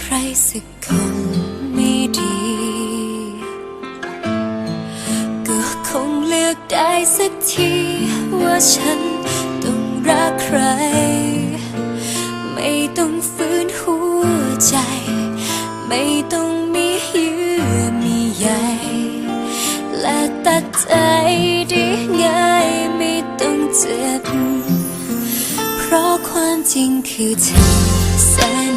ใครสักคนไม่ดี ก็คงเลือกได้สักที ว่าฉันต้องรักใคร ไม่ต้องฟื้นหัวใจ ไม่ต้องมีเยื่อมีใยและตัดใจได้ง่ายไม่ต้องเจ็บ เพราะความจริงคือเธอแสน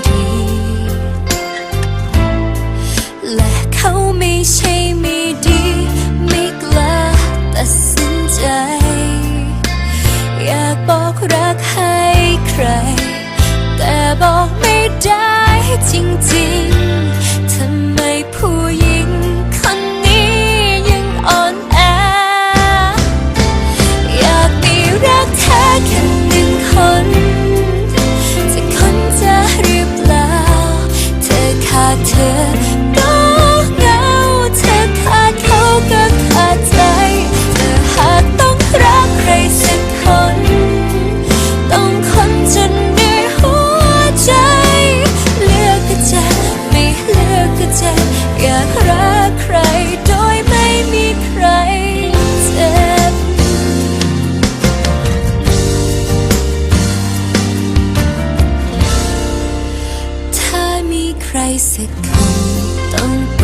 สัคำต้นไป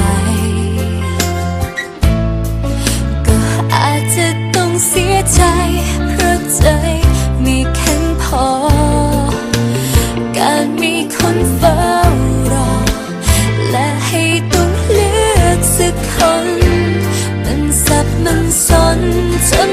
ก็อาจจะต้องเสียใจเพราะใจม่แข็งพอ การมีคนเฝ้ารอ และให้ต้องเลือกสักคน มันสับมันสนจน